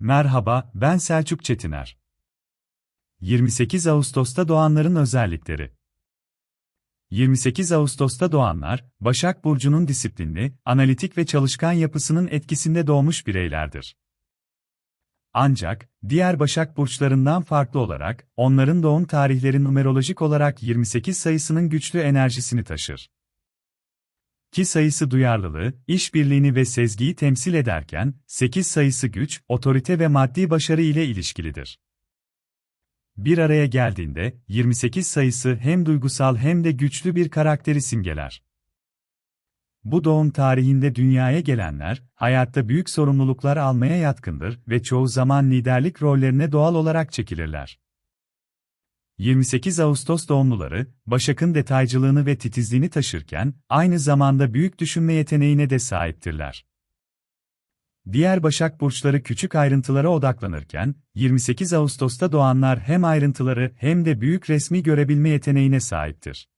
Merhaba, ben Selçuk Çetiner. 28 Ağustos'ta doğanların özellikleri 28 Ağustos'ta doğanlar, Başak Burcu'nun disiplinli, analitik ve çalışkan yapısının etkisinde doğmuş bireylerdir. Ancak, diğer Başak Burçlarından farklı olarak, onların doğum tarihleri numerolojik olarak 28 sayısının güçlü enerjisini taşır. Ki sayısı duyarlılığı, işbirliğini ve sezgiyi temsil ederken, 8 sayısı güç, otorite ve maddi başarı ile ilişkilidir. Bir araya geldiğinde, 28 sayısı hem duygusal hem de güçlü bir karakteri simgeler. Bu doğum tarihinde dünyaya gelenler, hayatta büyük sorumluluklar almaya yatkındır ve çoğu zaman liderlik rollerine doğal olarak çekilirler. 28 Ağustos doğumluları, Başak'ın detaycılığını ve titizliğini taşırken, aynı zamanda büyük düşünme yeteneğine de sahiptirler. Diğer Başak burçları küçük ayrıntılara odaklanırken, 28 Ağustos'ta doğanlar hem ayrıntıları hem de büyük resmi görebilme yeteneğine sahiptir.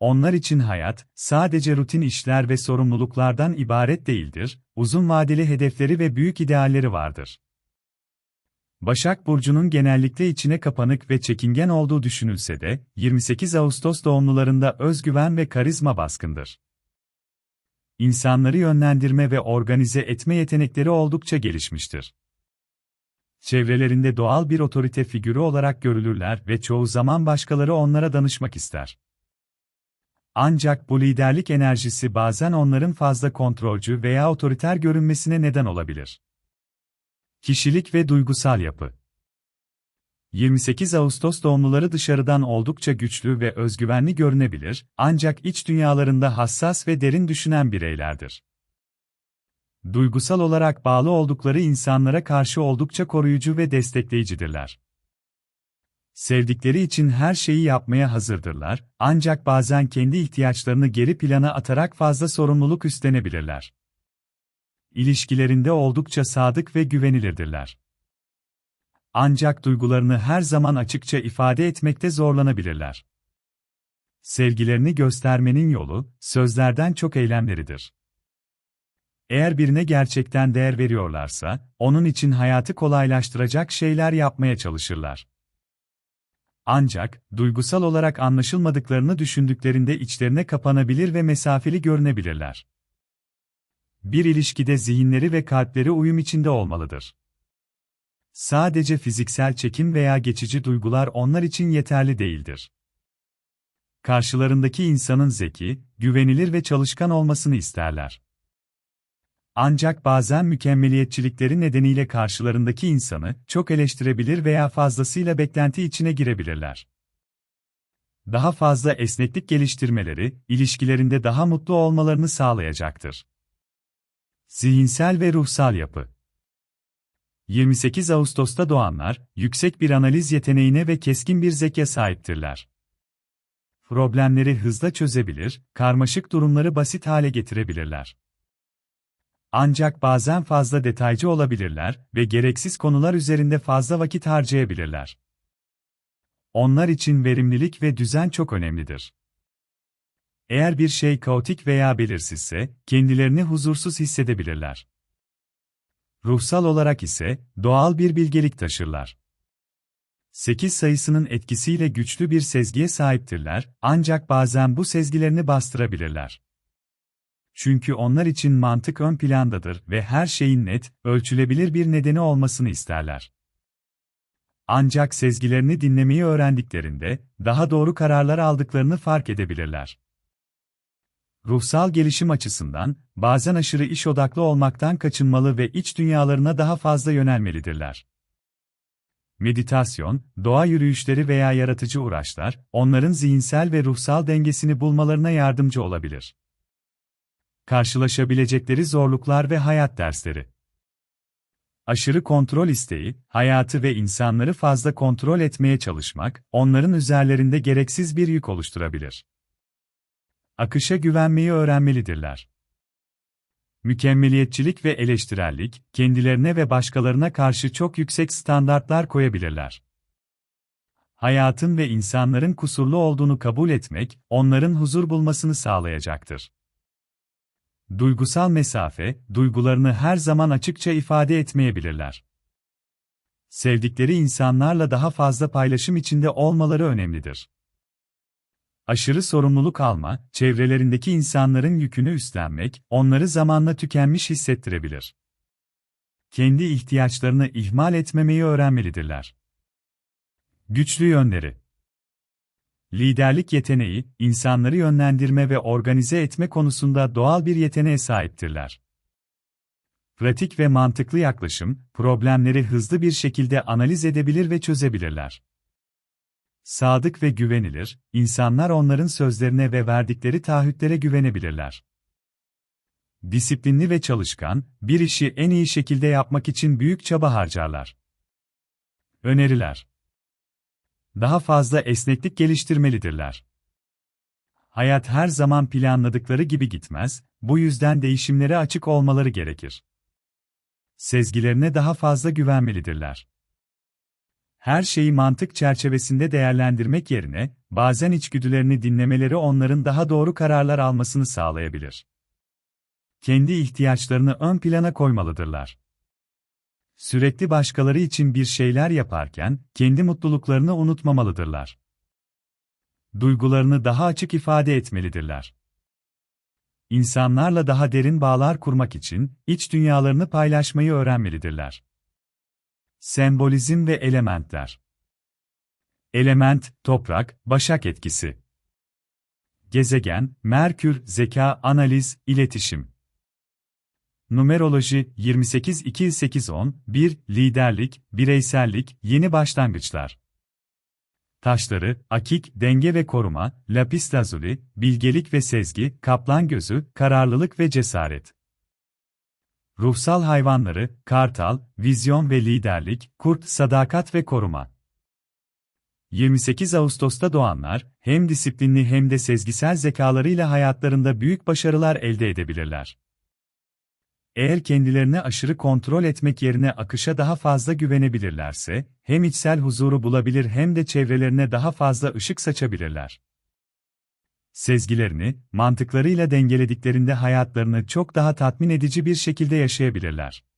Onlar için hayat, sadece rutin işler ve sorumluluklardan ibaret değildir, uzun vadeli hedefleri ve büyük idealleri vardır. Başak Burcu'nun genellikle içine kapanık ve çekingen olduğu düşünülse de, 28 Ağustos doğumlularında özgüven ve karizma baskındır. İnsanları yönlendirme ve organize etme yetenekleri oldukça gelişmiştir. Çevrelerinde doğal bir otorite figürü olarak görülürler ve çoğu zaman başkaları onlara danışmak ister. Ancak bu liderlik enerjisi bazen onların fazla kontrolcü veya otoriter görünmesine neden olabilir. Kişilik ve duygusal yapı 28 Ağustos doğumluları dışarıdan oldukça güçlü ve özgüvenli görünebilir, ancak iç dünyalarında hassas ve derin düşünen bireylerdir. Duygusal olarak bağlı oldukları insanlara karşı oldukça koruyucu ve destekleyicidirler. Sevdikleri için her şeyi yapmaya hazırdırlar, ancak bazen kendi ihtiyaçlarını geri plana atarak fazla sorumluluk üstlenebilirler. İlişkilerinde oldukça sadık ve güvenilirdirler. Ancak duygularını her zaman açıkça ifade etmekte zorlanabilirler. Sevgilerini göstermenin yolu, sözlerden çok eylemleridir. Eğer birine gerçekten değer veriyorlarsa, onun için hayatı kolaylaştıracak şeyler yapmaya çalışırlar. Ancak, duygusal olarak anlaşılmadıklarını düşündüklerinde içlerine kapanabilir ve mesafeli görünebilirler. Bir ilişkide zihinleri ve kalpleri uyum içinde olmalıdır. Sadece fiziksel çekim veya geçici duygular onlar için yeterli değildir. Karşılarındaki insanın zeki, güvenilir ve çalışkan olmasını isterler. Ancak bazen mükemmeliyetçilikleri nedeniyle karşılarındaki insanı çok eleştirebilir veya fazlasıyla beklenti içine girebilirler. Daha fazla esneklik geliştirmeleri, ilişkilerinde daha mutlu olmalarını sağlayacaktır. Zihinsel ve ruhsal yapı 28 Ağustos'ta doğanlar, yüksek bir analiz yeteneğine ve keskin bir zeka sahiptirler. Problemleri hızla çözebilir, karmaşık durumları basit hale getirebilirler. Ancak bazen fazla detaycı olabilirler ve gereksiz konular üzerinde fazla vakit harcayabilirler. Onlar için verimlilik ve düzen çok önemlidir. Eğer bir şey kaotik veya belirsizse, kendilerini huzursuz hissedebilirler. Ruhsal olarak ise, doğal bir bilgelik taşırlar. 8 sayısının etkisiyle güçlü bir sezgiye sahiptirler, ancak bazen bu sezgilerini bastırabilirler. Çünkü onlar için mantık ön plandadır ve her şeyin net, ölçülebilir bir nedeni olmasını isterler. Ancak sezgilerini dinlemeyi öğrendiklerinde, daha doğru kararlar aldıklarını fark edebilirler. Ruhsal gelişim açısından, bazen aşırı iş odaklı olmaktan kaçınmalı ve iç dünyalarına daha fazla yönelmelidirler. Meditasyon, doğa yürüyüşleri veya yaratıcı uğraşlar, onların zihinsel ve ruhsal dengesini bulmalarına yardımcı olabilir. Karşılaşabilecekleri zorluklar ve hayat dersleri. Aşırı kontrol isteği, hayatı ve insanları fazla kontrol etmeye çalışmak, onların üzerlerinde gereksiz bir yük oluşturabilir akışa güvenmeyi öğrenmelidirler. Mükemmeliyetçilik ve eleştirellik, kendilerine ve başkalarına karşı çok yüksek standartlar koyabilirler. Hayatın ve insanların kusurlu olduğunu kabul etmek, onların huzur bulmasını sağlayacaktır. duygusal mesafe, duygularını her zaman açıkça ifade etmeyebilirler. Sevdikleri insanlarla daha fazla paylaşım içinde olmaları önemlidir. Aşırı sorumluluk alma, çevrelerindeki insanların yükünü üstlenmek, onları zamanla tükenmiş hissettirebilir. Kendi ihtiyaçlarını ihmal etmemeyi öğrenmelidirler. Güçlü yönleri Liderlik yeteneği, insanları yönlendirme ve organize etme konusunda doğal bir yeteneğe sahiptirler. Pratik ve mantıklı yaklaşım, problemleri hızlı bir şekilde analiz edebilir ve çözebilirler. Sadık ve güvenilir, insanlar onların sözlerine ve verdikleri taahhütlere güvenebilirler. Disiplinli ve çalışkan, bir işi en iyi şekilde yapmak için büyük çaba harcarlar. Öneriler Daha fazla esneklik geliştirmelidirler. Hayat her zaman planladıkları gibi gitmez, bu yüzden değişimlere açık olmaları gerekir. Sezgilerine daha fazla güvenmelidirler her şeyi mantık çerçevesinde değerlendirmek yerine, bazen içgüdülerini dinlemeleri onların daha doğru kararlar almasını sağlayabilir. Kendi ihtiyaçlarını ön plana koymalıdırlar. Sürekli başkaları için bir şeyler yaparken, kendi mutluluklarını unutmamalıdırlar. Duygularını daha açık ifade etmelidirler. İnsanlarla daha derin bağlar kurmak için, iç dünyalarını paylaşmayı öğrenmelidirler. Sembolizm ve elementler. Element, toprak, başak etkisi. Gezegen, Merkür, zeka, analiz, iletişim. Numeroloji 28 2 8 10 1 liderlik, bireysellik, yeni başlangıçlar. Taşları, akik, denge ve koruma, lapis lazuli, bilgelik ve sezgi, kaplan gözü, kararlılık ve cesaret. Ruhsal hayvanları, kartal, vizyon ve liderlik, kurt, sadakat ve koruma. 28 Ağustos'ta doğanlar, hem disiplinli hem de sezgisel zekalarıyla hayatlarında büyük başarılar elde edebilirler. Eğer kendilerini aşırı kontrol etmek yerine akışa daha fazla güvenebilirlerse, hem içsel huzuru bulabilir hem de çevrelerine daha fazla ışık saçabilirler sezgilerini, mantıklarıyla dengelediklerinde hayatlarını çok daha tatmin edici bir şekilde yaşayabilirler.